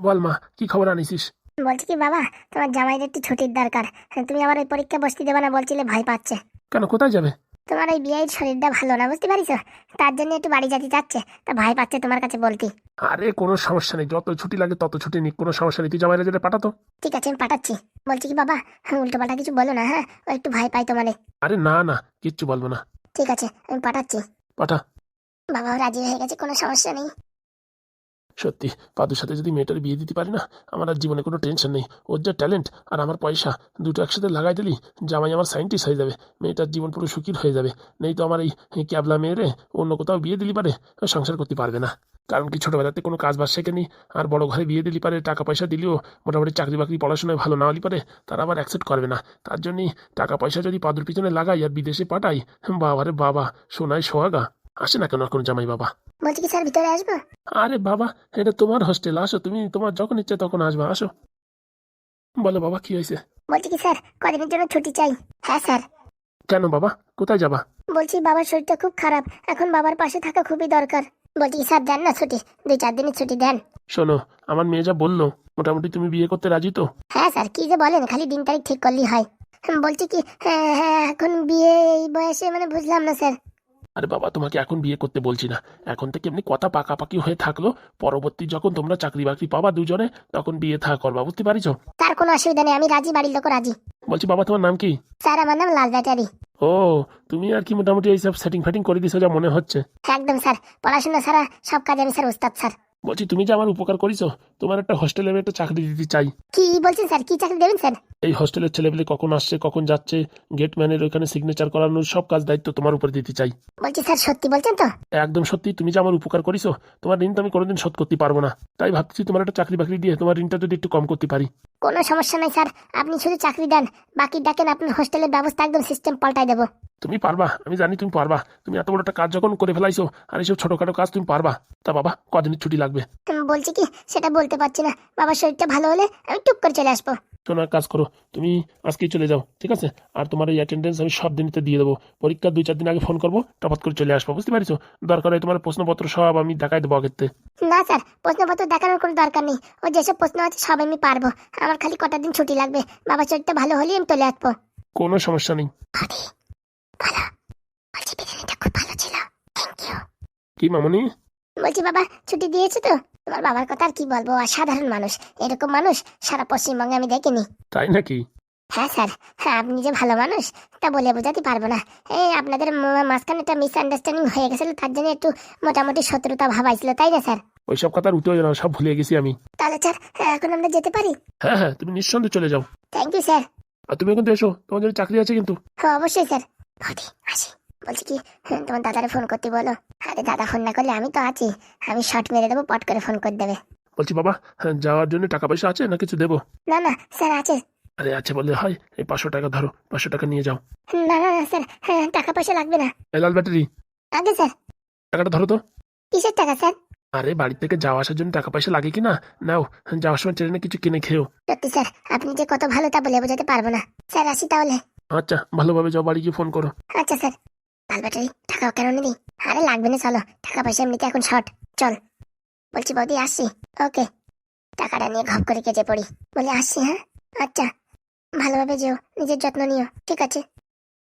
বল মা কি খবর আনিসিস? বলছি কি বাবা তোমার জামাইদের একটু ছুটির দরকার। হ্যাঁ, তুমি আবার ওই পরীক্ষা বসতে দেবে না বলছিলে ভয় পাচ্ছে। কেন কোথায় যাবে? তোমার ওই বিয়ের শরীরটা ভালো না বুঝতে পারিস? তার জন্য একটু বাড়ি যেতে চাচ্ছে তা ভয় পাচ্ছে তোমার কাছে বলতি। আরে কোনো সমস্যা নেই যত ছুটি লাগে তত ছুটি নিক কোনো সমস্যা নেই তুই জামাইরা যেটা পাঠাতো। ঠিক আছে আমি পাঠাচ্ছি। বলছি কি বাবা উল্টো পাল্টা কিছু বলো না হ্যাঁ ও একটু ভয় পাই তোমারে। আরে না না কিচ্ছু বলব না। ঠিক আছে আমি পাঠাচ্ছি। পাঠা। বাবাও রাজি হয়ে গেছে কোনো সমস্যা নেই। সত্যি, পাদুর সাথে যদি মেয়েটার বিয়ে দিতে পারি না, আমার আর জীবনে কোনো টেনশন নেই। ওর যা ট্যালেন্ট আর আমার পয়সা, দুটো একসাথে লাগাই দিলি, জামাই আমার সায়েন্টিস্ট হয়ে যাবে, মেয়েটার জীবন পুরো সুখীর হয়ে যাবে। নেই তো আমার এই ক্যাবলা মেয়েরে, অন্য কোথাও বিয়ে দিলি পারে সংসার করতে পারবে না। কারণ কি ছোটবেলাতে কোনো কাজ বাজ শেখেনি, আর বড় ঘরে বিয়ে দিলি পারে, টাকা পয়সা দিলেও মোটামুটি চাকরি বাকরি পড়াশোনায় ভালো না হলি পারে, তারা আবার অ্যাকসেপ্ট করবে না। তার জন্যই টাকা পয়সা যদি পাদুর পিছনে লাগাই আর বিদেশে পাঠাই, বাবারে বাবা সোনায় সোহাগা। আসে না কেন কোনো জামাই বাবা? বলছি কি স্যার ভিতরে আসব? আরে বাবা এটা তোমার হোস্টেল আসো তুমি তোমার যখন ইচ্ছে তখন আসবা আসো। বলো বাবা কি হয়েছে? বলছি কি স্যার কদিনের জন্য ছুটি চাই। হ্যাঁ স্যার। কেন বাবা? কোথায় যাবা? বলছি বাবার শরীরটা খুব খারাপ এখন বাবার পাশে থাকা খুবই দরকার। বলছি কি স্যার দেন না ছুটি দুই চার দিনের ছুটি দেন। শোনো আমার মেয়ে যা বলল মোটামুটি তুমি বিয়ে করতে রাজি তো? হ্যাঁ স্যার কি যে বলেন খালি দিন তারিখ ঠিক করলেই হয়। বলছি কি হ্যাঁ হ্যাঁ এখন বিয়ে এই বয়সে মানে বুঝলাম না স্যার। আরে বাবা তোমাকে এখন বিয়ে করতে বলছি না। এখন থেকে এমনি কথা পাকাপাকি হয়ে থাকল। পরবর্তী যখন তোমরা চাকরি বাকরি পাবা দুজনে তখন বিয়ে থা করবা বুঝতে পারিছো? তার কোনো অসুবিধা নেই আমি রাজি বাড়ির লোক রাজি। বলছি বাবা তোমার নাম কি? স্যার আমার নাম লাল ব্যাটারি। ও তুমি আর কি মোটামুটি এইসব সেটিং ফেটিং করে দিছো যা মনে হচ্ছে? একদম স্যার। পড়াশোনা ছাড়া সব কাজ আমি স্যার উস্তাদ স্যার। বলছি তুমি যে আমার উপকার করিছো তোমার একটা হোস্টেলে আমি একটা চাকরি দিতে চাই। কি বলছেন স্যার? কি চাকরি দেবেন স্যার? এই হোস্টেলের ছেলেপেলে কখন আসছে কখন যাচ্ছে গেটম্যানের ওইখানে সিগনেচার করানোর সব কাজ দায়িত্ব তোমার উপরে দিতে চাই। বলছি স্যার সত্যি বলছেন তো? একদম সত্যি তুমি যে আমার উপকার করিছো তোমার ঋণ তো আমি কোনোদিন শোধ করতে পারব না। তাই ভাবছি তোমার একটা চাকরি বাকরি দিয়ে তোমার ঋণটা যদি একটু কম করতে পারি। কোনো সমস্যা নাই স্যার আপনি শুধু চাকরি দেন বাকি ডাকেন আপনার হোস্টেলের ব্যবস্থা একদম সিস্টেম পাল্টাই দেবো। তুমি পারবা আমি জানি তুমি পারবা। তুমি এত বড় একটা কাজ যখন করে ফেলাইছো আর এইসব ছোটখাটো কাজ তুমি পারবা। তা বাবা কদিনের ছুটি লাগবে? বলছি কি সেটা বলতে পারছি না। বাবার শরীরটা ভালো হলে আমি টুক করে চলে আসব। শোনো এক কাজ করো তুমি আজকেই চলে যাও ঠিক আছে? আর তোমার এই অ্যাটেন্ডেন্স আমি সব দিনতে দিয়ে দেবো। পরীক্ষার দুই চার দিন আগে ফোন করব টপাত করে চলে আসব বুঝতে পারছ? দরকার হয় তোমার প্রশ্নপত্র সব আমি দেখাই দেবো থেকে। না স্যার প্রশ্নপত্র দেখানোর কোনো দরকার নেই। ও যেসব প্রশ্ন আছে সব আমি পারব। আমার খালি কটা দিন ছুটি লাগবে। বাবার শরীরটা ভালো হলেই আমি চলে আসব। কোনো সমস্যা নেই। ভালো খুব ভালো ছিল থ্যাংক ইউ কি মামনি? বলছি বাবা ছুটি দিয়েছে তো? তোমার বাবার কথা আর কি বলব? মানুষ। এরকম মানুষ সারা পশ্চিমবঙ্গে আমি দেখিনি। তাই নাকি? হ্যাঁ স্যার। হ্যাঁ আপনি যে ভালো মানুষ তা বলে বোঝাতে পারব না। এই আপনাদের মাঝখানে একটা মিসআন্ডারস্ট্যান্ডিং হয়ে গেছিল তার জন্য একটু মোটামুটি শত্রুতা ভাবাইছিল তাই না স্যার? ওইসব কথা উঠেও সব ভুলে গেছি আমি। তাহলে স্যার হ্যাঁ, এখন আমরা যেতে পারি? হ্যাঁ হ্যাঁ তুমি নিঃসন্দেহে চলে যাও। Thank you sir. আর তুমি এখন এসো তোমার জন্য চাকরি আছে কিন্তু। হ্যাঁ অবশ্যই স্যার। বৌদি আসি বলছি কি হ্যাঁ, তোমার দাদারে ফোন করতে বলো। আরে দাদা ফোন না করলে আমি তো আছি। আমি শর্ট মেরে দেবো পট করে ফোন করে দেবে। বলছি বাবা হ্যাঁ, যাওয়ার জন্য টাকা পয়সা আছে না কিছু দেবো? না না স্যার আছে। আরে আছে বললে হয়। এই পাঁচশো টাকা ধরো পাঁচশো টাকা নিয়ে যাও। না না না স্যার হ্যাঁ টাকা পয়সা লাগবে না। এই লাল ব্যাটারি। আগে স্যার। টাকাটা ধরো তো। কিসের টাকা স্যার? আরে বাড়ি থেকে যাওয়া আসার জন্য টাকা পয়সা লাগে কি না? নাও যাওয়ার সময় ট্রেনে কিছু কিনে খেও সত্যি স্যার আপনি যে কত ভালো তা বলে বোঝাতে পারব না। স্যার আসি তাহলে। আচ্ছা ভালোভাবে যাও বাড়ি গিয়ে ফোন করো। আচ্ছা স্যার লাল ব্যাটারি টাকা কেন নিবি? আরে লাগবে না চলো। টাকা পয়সা এমনিতে এখন শর্ট চল। বলছি বৌদি আসছি। ওকে। টাকাটা নিয়ে ঘপ করে কেটে পড়ি। বলে আসছি হ্যাঁ? আচ্ছা। ভালোভাবে যেও নিজের যত্ন নিও ঠিক আছে?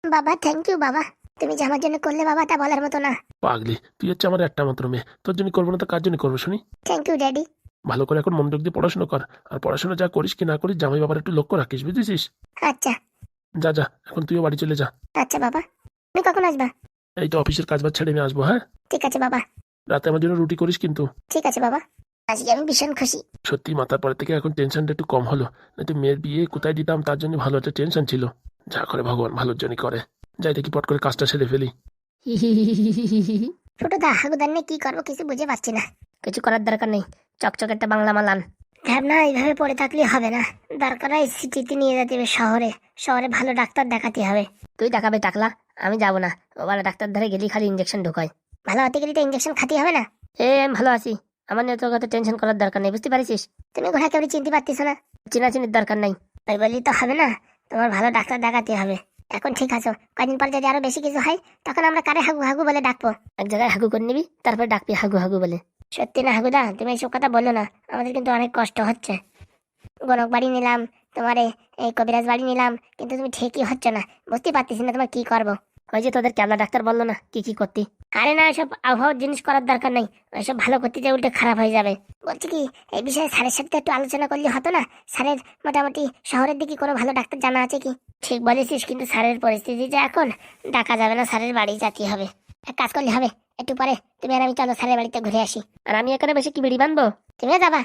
বাবা থ্যাংক ইউ বাবা। তুমি যে আমার জন্য করলে বাবা তা বলার মতো না। পাগলি তুই হচ্ছে আমার একটা মাত্র মেয়ে। তোর জন্য করব না তো কার জন্য করব শুনি? থ্যাংক ইউ ড্যাডি ভালো করে এখন মনোযোগ দিয়ে পড়াশোনা কর। আর পড়াশোনা যা করিস কি না করিস জামাই বাবার একটু লক্ষ্য রাখিস বুঝেছিস? আচ্ছা। যা যা এখন তুইও বাড়ি চলে যা। আচ্ছা বাবা। তুমি কখন আসবা? এই তো অফিসের কাজ বাজ ছেড়ে আমি আসব হ্যাঁ? ঠিক আছে বাবা। রাতে আমার জন্য রুটি করিস কিন্তু। ঠিক আছে বাবা। আজকে আমি ভীষণ খুশি। সত্যি মাথার পরে থেকে এখন টেনশনটা একটু কম হলো। নয়তো মেয়ের বিয়ে কোথায় দিতাম তার জন্য ভালো একটা টেনশন ছিল। যা করে ভগবান ভালোর জন্যই করে। যাই দেখি পট করে কাজটা সেরে ফেলি। ছোট দা হাগুদার নিয়ে কি করব কিছু বুঝে পাচ্ছি না। কিছু করার দরকার নেই। চকচক একটা বাংলা মালান। না এইভাবে পড়ে থাকলে হবে না। দরকার হয় সিটিতে নিয়ে যেতে হবে শহরে। শহরে ভালো ডাক্তার দেখাতে হবে। তুই দেখাবে টাকলা আমি যাব না। ওবার ডাক্তার ধরে গেলি খালি ইঞ্জেকশন ঢোকায়। ভালো হতে গেলে তো ইঞ্জেকশন খাতে হবে না? এ আমি ভালো আছি। আমার নিয়ে তোর কথা টেনশন করার দরকার নেই বুঝতে পারিস তুমি ঘোড়া কেউ চিনতে পারতিস না। চিনাচিনির দরকার নাই। তাই বললি তো হবে না। তোমার ভালো ডাক্তার দেখাতে হবে। এখন ঠিক আছো। কদিন পর যদি আরও বেশি কিছু হয় তখন আমরা কারে হাগু হাগু বলে ডাকবো? এক জায়গায় হাগু করে নিবি তারপর ডাকবি হাগু হাগু বলে। সত্যি না হাগুদা তুমি এইসব কথা বলল না। আমাদের কিন্তু অনেক কষ্ট হচ্ছে। গণক বাড়ি নিলাম তোমার এই কবিরাজ বাড়ি নিলাম কিন্তু তুমি ঠিকই হচ্ছে না। বুঝতে পারতেছি না তোমার কি করব। ওই যে তোদের ক্যাবলা ডাক্তার বলল না কি কি করতি? আরে না এসব আবহাওয়ার জিনিস করার দরকার নেই। ওইসব ভালো করতে যে উল্টে খারাপ হয়ে যাবে। বলছি কি এই বিষয়ে স্যারের সাথে একটু আলোচনা করলে হতো না? স্যারের মোটামুটি শহরের দিকে কোনো ভালো ডাক্তার জানা আছে কি? ঠিক বলেছিস কিন্তু স্যারের পরিস্থিতি যে এখন ডাকা যাবে না স্যারের বাড়ি যেতে হবে। এক কাজ করলে হবে একটু পরে তুমি আর আমি চলো স্যারের বাড়িতে ঘুরে আসি। আর আমি এখানে বেশি কি বিড়ি বানবো? তুমিও যাবা।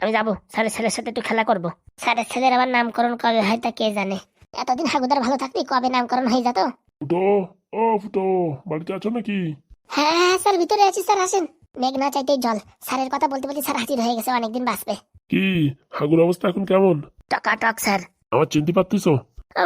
আমি যাব স্যারের ছেলের সাথে একটু খেলা করব। স্যারের ছেলের আবার নামকরণ কবে হয় তা কে জানে? এতদিন হাগুদার ভালো থাকতে কবে নামকরণ হয়ে যেত? ফুটো ও ফুটো বাড়িতে আছো নাকি? হ্যাঁ হ্যাঁ স্যার ভিতরে আছি স্যার আসেন। মেঘ না চাইতেই জল। স্যারের কথা বলতে বলতে স্যার হাজির হয়ে গেছে অনেকদিন বাঁচবে। কি হাগুর অবস্থা এখন কেমন? টকা টক স্যার। আমার চিনতে পারতিস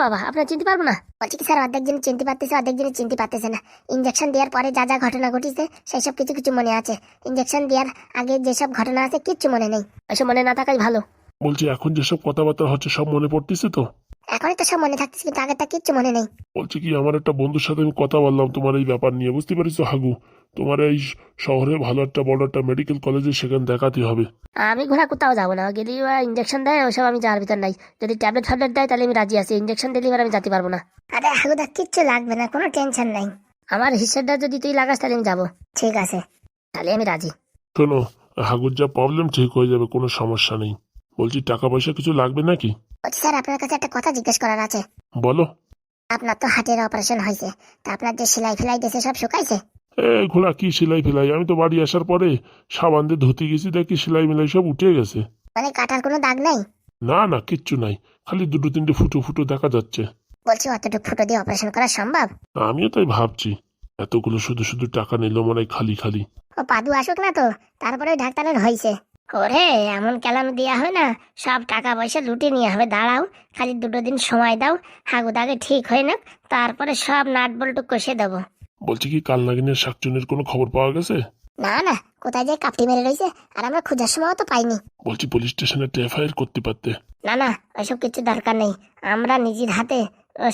বাবা, আপনার চিনতে পারব না? বলছি কি স্যার, অর্ধেক জিনিস চিনতে পারতেছে, অর্ধেক জিনিস চিনতে পারতেছে না। ইঞ্জেকশন দেওয়ার পরে যা যা ঘটনা ঘটিছে সেই সব কিছু কিছু মনে আছে। ইঞ্জেকশন দেওয়ার আগে যেসব ঘটনা আছে, কিচ্ছু মনে নেই। এসব মনে না থাকাই ভালো। বলছি, এখন যেসব কথাবার্তা হচ্ছে, সব মনে পড়তেছে তো? এখনই তো সব মনে থাকতেছে কিন্তু আগেরটা কিচ্ছু মনে নেই। বলছি কি আমার একটা বন্ধুর সাথে আমি কথা বললাম তোমার এই ব্যাপার নিয়ে। বুঝতে পারিস হাগু? তোমার এই শহরে ভালো একটা বড় একটা মেডিকেল কলেজে সেখানে দেখাতে হবে। আমি ঘোরা কোথাও যাব না। গেলি ইঞ্জেকশন দেয় ওসব আমি যাওয়ার ভিতর নাই। যদি ট্যাবলেট ফ্যাবলেট দেয় তাহলে আমি রাজি আছি। ইঞ্জেকশন দিলে এবার আমি যেতে পারব না। আরে হাগুদা কিচ্ছু লাগবে না কোনো টেনশন নাই। আমার হিসেবটা যদি তুই লাগাস তাহলে আমি যাব। ঠিক আছে। তাহলে আমি রাজি। শোনো হাগুর যা প্রবলেম ঠিক হয়ে যাবে কোনো সমস্যা নেই। বলছি টাকা পয়সা কিছু লাগবে নাকি? বলছি স্যার আপনার কাছে একটা কথা জিজ্ঞেস করার আছে। বলো। আপনার তো হার্টের অপারেশন হয়েছে তা আপনার যে সেলাই ফেলাই দিয়েছে সব শুকাইছে? এ ঘোড়া কি সেলাই ফেলাই? আমি তো বাড়ি আসার পরে সাবান দিয়ে ধুতে গেছি দেখি সেলাই মেলাই সব উঠে গেছে। মানে কাটার কোনো দাগ নেই? না না কিচ্ছু নাই। খালি দুটো তিনটে ফুটো ফুটো দেখা যাচ্ছে। বলছি অতটুকু ফুটো দিয়ে অপারেশন করা সম্ভব? আমিও তাই ভাবছি। এতগুলো শুধু শুধু টাকা নিল মনে হয় খালি খালি। ও পাদু আসুক না তো তারপরে ডাক্তারের হয়েছে ওরে এমন কেলাম দেওয়া হয় না সব টাকা পয়সা লুটে নিয়ে হবে দাঁড়াও খালি দুটো দিন সময় দাও হাগু দাগে ঠিক হয় না তারপরে সব নাট বল্টু কষে দেবো। বলছি কি কাল নাগিনের শাকচুনির কোনো খবর পাওয়া গেছে? না না কোথায় যে কাপটি মেরে রয়েছে আর আমরা খোঁজার সময়ও তো পাইনি। বলছি পুলিশ স্টেশনে এফআইআর করতে পারতে। না না ওইসব কিছু দরকার নেই আমরা নিজের হাতে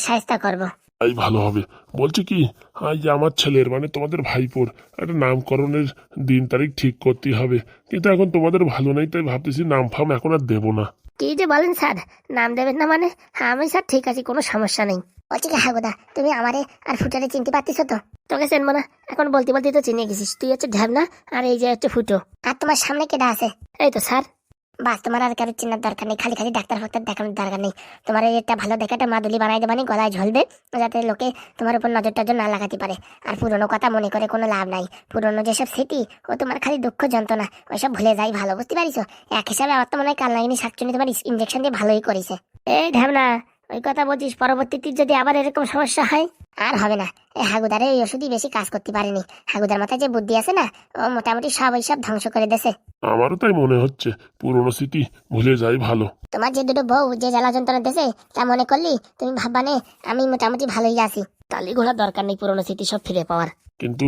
সাহস্তা করব। তাই ভালো হবে। বলছি কি আজ আমার ছেলের মানে তোমাদের ভাইপোর একটা নামকরণের দিন তারিখ ঠিক করতে হবে। কিন্তু এখন তোমাদের ভালো নেই তাই ভাবতেছি নাম ফাম এখন আর দেবো না। কি যে বলেন স্যার নাম দেবেন না মানে? হ্যাঁ আমি স্যার ঠিক আছে কোনো সমস্যা নেই। বলছি কি হাগুদা তুমি আমারে আর ফুটারে চিনতে পারতিস তো? তোকে চেনবো না এখন বলতে বলতে তো চিনে গেছিস। তুই হচ্ছে ঢ্যাবনা আর এই যে হচ্ছে ফুটো। আর তোমার সামনে কেডা আছে? এই তো স্যার। বাস, তোমার আর কারও চিনার দরকার নেই। খালি খালি ডাক্তার ফাক্তার দেখানোর দরকার নেই। তোমার একটা ভালো দেখে একটা মাদুলি বানাই দেবানি, গলায় ঝলবে যাতে লোকে তোমার উপর নজর টজর না লাগাতে পারে। আর পুরনো কথা মনে করে কোনো লাভ নাই। পুরনো যেসব স্মৃতি, ও তোমার খালি দুঃখ যন্ত্রণা, ওইসব ভুলে যাই ভালো, বুঝতে পারিস এক হিসাবে আমার তো মনে হয় কাল নাগিনী শাকচুনি তোমার ইঞ্জেকশন দিয়ে ভালোই করেছে। এই ঢ্যাবনা ওই কথা বলছিস, পরবর্তীতে যদি আবার এরকম সমস্যা হয়? আর হবে না। এই হাগুদারে এই ওষুধই বেশি কাজ করতে পারেনি। হাগুদার মাথায় যে বুদ্ধি আছে না ও মোটামুটি সব সব ধ্বংস করে দেছে আমারও তাই মনে হচ্ছে। পুরনো স্মৃতি ভুলে যাই ভালো। তোমার যে দুটো বউ যে জ্বালা যন্ত্রণা দেশে তা মনে করলি? তুমি ভাববানে আমি মোটামুটি ভালোই আছি। তালি ঘোড়ার দরকার নেই পুরনো স্মৃতি সব ফিরে পাওয়ার। কিন্তু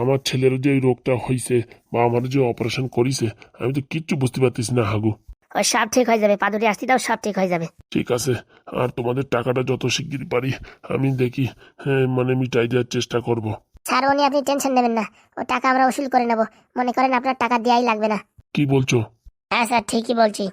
আমার ছেলের যে এই রোগটা হয়েছে বা আমার যে অপারেশন করিছে আমি তো কিচ্ছু বুঝতে পারতেছি না হাগু। ওই সব ঠিক হয়ে যাবে পাদুরি আসতে দাও সব ঠিক হয়ে যাবে। ঠিক আছে আর তোমাদের টাকাটা যত শিগগির পারি আমি দেখি হ্যাঁ, মানে মিটাই দেওয়ার চেষ্টা করব। স্যার উনি আপনি টেনশন নেবেন না ও টাকা আমরা উসুল করে নেব। মনে করেন আপনার টাকা দেওয়াই লাগবে না। কি বলছো? হ্যাঁ স্যার ঠিকই বলছি।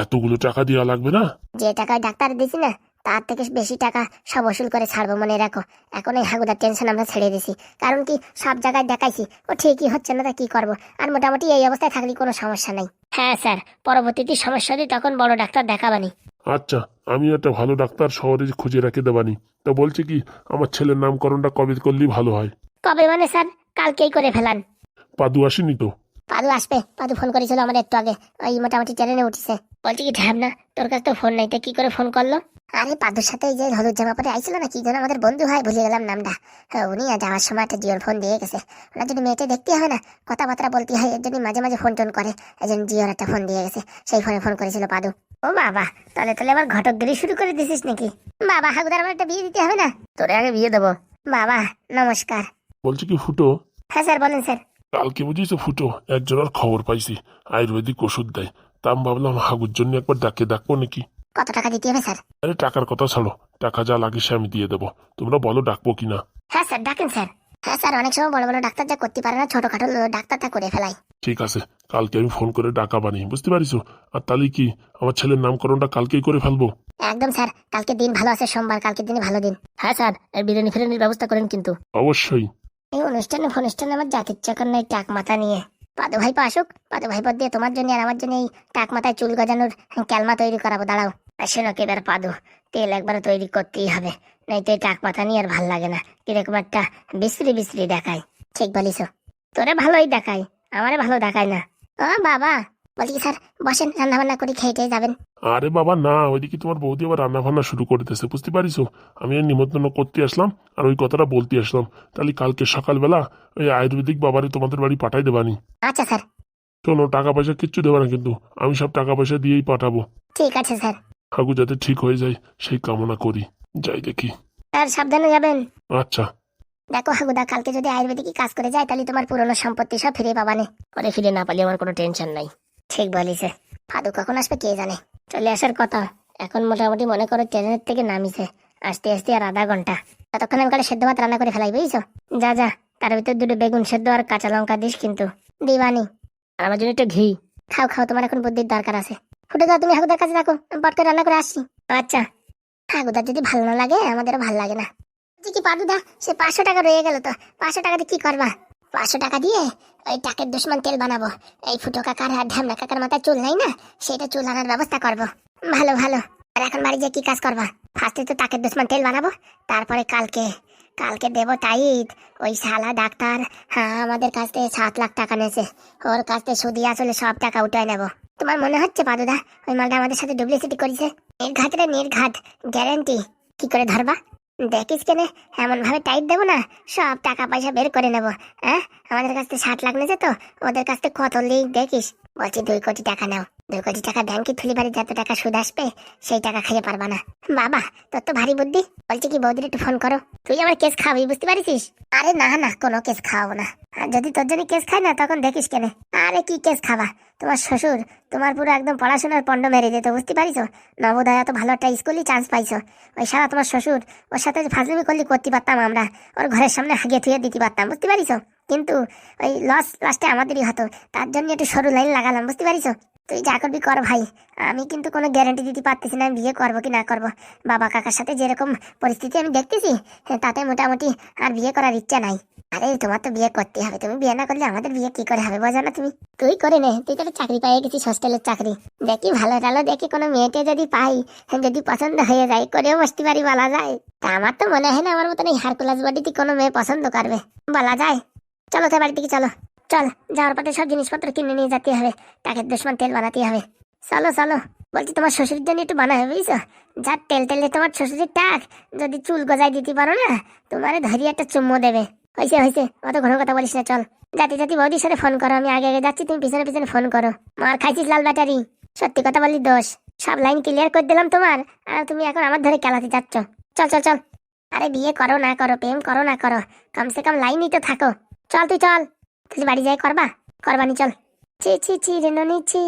এতগুলো টাকা দেওয়া লাগবে না? যে টাকায় ডাক্তার দিছি না তার থেকে বেশি টাকা সব ওসুল করে ছাড়বো মনে রাখো। এখন এই হাগুদার টেনশন আমরা ছেড়ে দিছি। কারণ কি সব জায়গায় দেখাইছি ও ঠিকই হচ্ছে না তা কি করব? আর মোটামুটি এই অবস্থায় থাকলে কোনো সমস্যা নেই। হ্যাঁ স্যার পরবর্তীতে সমস্যা হলে তখন বড় ডাক্তার দেখাবানি। আচ্ছা আমি একটা ভালো ডাক্তার শহরে খুঁজে রেখে দেবানি। তা বলছে কি আমার ছেলের নামকরণটা কবে করলেই ভালো হয়? কবে মানে স্যার? কালকেই করে ফেলান। পাদু আসেনি তো? পাদু আসবে পাদু ফোন করেছিল আমার একটু আগে। ওই মোটামুটি ট্রেনে উঠেছে। বলছি কি ঢ্যাব না তোর কাছে তো ফোন নাই তো কি করে ফোন করল? আরে পাদুর সাথে এই যে হলুদ জামা পরে আইছিল না কি যেন আমাদের বন্ধু হয় ভুলে গেলাম নামটা। হ্যাঁ, উনি আর যাওয়ার সময় একটা জিওর ফোন দিয়ে গেছে। ওনার যদি মেয়েটা দেখতে হয় না কথাবার্তা বলতে হয় এর জন্য মাঝে মাঝে ফোন টোন করে। এই জন্য জিওর একটা ফোন দিয়ে গেছে সেই ফোনে ফোন করেছিল পাদু। ও বাবা তাহলে তাহলে আবার ঘটক ঘটকগিরি শুরু করে দিছিস নাকি? বাবা হাগুদার আমার একটা বিয়ে দিতে হবে না? তোরে আগে বিয়ে দেবো। বাবা নমস্কার। বলছি কি ফুটো? হ্যাঁ স্যার বলেন স্যার। কালকে বুঝিস তো ফুটো একজনের খবর পাইছি। আয়ুর্বেদিক ওষুধ দেয়। তা আমি ভাবলাম হাগুর জন্য একবার ডাকে ডাকবো নাকি? কত টাকা দিতে হবে স্যার? আরে টাকার কথা ছাড়ো। টাকা যা লাগে সে আমি দিয়ে দেবো। তোমরা বলো ডাকবো কিনা? হ্যাঁ স্যার ডাকেন স্যার। হ্যাঁ স্যার অনেক সময় বড় বড় ডাক্তার যা করতে পারে না ছোটখাটো লো- ডাক্তার তা করে ফেলাই। ঠিক আছে কালকে আমি ফোন করে ডাকা বানি বুঝতে পারিস আর তাহলে কি আমার ছেলের নামকরণটা কালকেই করে ফেলব? একদম স্যার কালকে দিন ভালো আছে সোমবার কালকে দিনে ভালো দিন। হ্যাঁ স্যার এই বিরিয়ানি ফিরিয়ানির ব্যবস্থা করেন কিন্তু। অবশ্যই। এই অনুষ্ঠানে ফনুষ্ঠানে আমার জাতির চকর নাই টাক মাথা নিয়ে। পাদু ভাইপো আসুক, পাদু ভাইপো দিয়ে তোমার জন্য আর আমার জন্য এই টাক মাথায় চুল গজানোর ক্যালমা তৈরি করাবো, দাঁড়াও। শোনো কেবার পাদু, তেল একবার তৈরি করতেই হবে নাই তো এই টাক মাথা নিয়ে আর ভালো লাগে না। কীরকম একটা বিশ্রী বিশ্রী দেখায়। ঠিক বলিস তোরে ভালোই দেখায়, আমারে ভালো দেখায় না। ও বাবা বলছি স্যার বসেন রান্না বান্না করে খেয়ে টেয়ে যাবেন। আরে বাবা না ওইদিকে তোমার বৌদি আবার রান্না বান্না শুরু করে দিতেছে বুঝতে পারিস আমি নিমন্ত্রণ করতে আসলাম আর ওই কথাটা বলতে আসলাম। তাহলে কালকে সকালবেলা ওই আয়ুর্বেদিক বাবারে তোমাদের বাড়ি পাঠাই দেবানি। আচ্ছা স্যার। শোনো টাকা পয়সা কিচ্ছু দেবে না কিন্তু আমি সব টাকা পয়সা দিয়েই পাঠাবো। ঠিক আছে স্যার। হাগু যাতে ঠিক হয়ে যায় সেই কামনা করি। যাই দেখি। স্যার সাবধানে যাবেন। আচ্ছা। দেখো হাগুদা কালকে যদি আয়ুর্বেদিক কাজ করে যায় তাহলে তোমার পুরনো সম্পত্তি সব ফিরে পাবানে। পরে ফিরে না পালে আমার কোনো টেনশন নাই। ঠিক বলিছে। ফাদু কখন আসবে কে জানে? চলে আসার কথা। এখন মোটামুটি মনে করো ট্রেনের থেকে নামিছে। আসতে আসতে আর আধা ঘণ্টা। ততক্ষণ আমি কালে সেদ্ধ ভাত রান্না করে ফেলাই বুঝছ? যা যা। তার ভিতর দুটো বেগুন সেদ্ধ আর কাঁচা লঙ্কা দিস কিন্তু। দিবানি। আর আমার জন্য একটু ঘি। খাও খাও। তোমার এখন বুদ্ধির দরকার আছে। ফুটে যাও তুমি হাগুদার কাছে রাখো আমি পট করে রান্না করে আসছি। আচ্ছা। হাগুদার যদি ভালো না লাগে আমাদেরও ভালো লাগে না। যে কি পাদুদা সে পাঁচশো টাকা রয়ে গেল তো। পাঁচশো টাকা দিয়ে কি করবা? পাঁচশো টাকা দিয়ে ওই টাকের দুশ্মন তেল বানাবো। এই ফুটো কাকার আর ঢামনা কাকার মাথায় চুল নাই না? সেটা চুল আনার ব্যবস্থা করব। ভালো ভালো। আর এখন বাড়ি গিয়ে কি কাজ করবা? ফার্স্টে তো টাকের দুশ্মন তেল বানাবো, তারপরে কালকে কালকে দেবো টাইট ওই শালা ডাক্তার হ্যাঁ আমাদের কাছ থেকে সাত লাখ টাকা নিয়েছে ওর কাছ থেকে সুদি আসলে সব টাকা উঠে নেব। তোমার মনে হচ্ছে পাদুদা? ওই মালটা আমাদের সাথে ডুপ্লিসিটি করেছে? নির্ঘাত রে নির্ঘাত গ্যারেন্টি কি করে ধরবা? দেখিস কেনে এমন ভাবে টাইট দেবো না, সব টাকা পয়সা বের করে নেব হ্যাঁ আমাদের কাছ থেকে ষাট লাখ নিয়েছে তো, ওদের কাছ থেকে কত লিখ দেখিস? বলছি দুই কোটি টাকা নাও। কোটি টাকা ব্যাংকে তুলি বাড়ি যত টাকা সুদ আসবে, সেই টাকা খাইয়ে পারবা না। বাবা, তোর তো ভারী বুদ্ধি। বলছি কি, বৌদির একটু ফোন করো। তুই আমার কেস খাবি বুঝতে পারিস আরে না না, কোনো কেস খাওয়াবো না। আর যদি তোর জন্য কেস খাই না, তখন দেখিস কেনে। আরে কি কেস খাবা তোমার শ্বশুর, তোমার পুরো একদম পড়াশোনার পণ্ড মেরে দিত বুঝতে পারিস? নবোদয়, এত ভালো একটা স্কুলই চান্স পাইছো। ওই সারা তোমার শ্বশুর, ওর সাথে ফাজলিমি করলে, করতে পারতাম আমরা। ওর ঘরের সামনে হাগিয়ে থুয়ে দিতে পারতাম, বুঝতে পারিস? কিন্তু ওই লস লাস্টে আমাদেরই হতো। তার জন্য একটু সরু লাইন লাগালাম, বুঝতে পারিস? তুই যা করবি কর ভাই। আমি কিন্তু কোনো গ্যারান্টি দিতে পারতেছি না আমি বিয়ে করব কি না করব। বাবা কাকার সাথে যেরকম পরিস্থিতি আমি দেখতেছি হ্যাঁ, তাতে মোটামুটি আর বিয়ে করার ইচ্ছা নাই। আরে তোমার তো বিয়ে করতে হবে। তুমি বিয়ে না করলে আমাদের বিয়ে কি করে হবে বোঝো না তুমি? তুই করে নে। তুই তো চাকরি পাই গেছিস হোস্টেলের চাকরি। দেখি ভালো টালো দেখি কোনো মেয়েকে যদি পাই হ্যাঁ, যদি পছন্দ হয়ে যায় করেও বসতে পারি বলা যায়। তা আমার তো মনে হয় না আমার মতন এই হারকুলাস বডিতে কোনো মেয়ে পছন্দ করবে। বলা যায়। চলো তো বাড়ি থেকে চলো। চল, যাওয়ার পথে সব জিনিসপত্র কিনে নিয়ে যেতে হবে। তাকে দুশ্মন তেল বানাতে হবে। চলো চলো, বলছি তোমার শ্বশুরের জন্য একটু বানাবে, বুঝছ? যার তেল তেলে তোমার শ্বশুরের টাক, যদি চুল গজাই দিতে পারো না, তোমারে ধরিয়ে একটা চুম্মো দেবে। হয়েছে হয়েছে অত ঘন কথা বলিস না, চল। জাতি জাতি বৌদির সাথে ফোন করো, আমি আগে আগে যাচ্ছি, তুমি পিছনে পিছনে ফোন করো। মার খাইছিস লাল ব্যাটারি। সত্যি কথা বললি, দোষ। সব লাইন ক্লিয়ার করে দিলাম তোমার, আর তুমি এখন আমার ধরে খেলাতে যাচ্ছ। চল চল চল। আরে বিয়ে করো না করো, প্রেম করো না করো। কমসে কম লাইনই তো থাকো। চল তুই, চল। তুই বাড়ি যাই করবা? করবানি চল। ছি ছি ছি রে ননি ছি।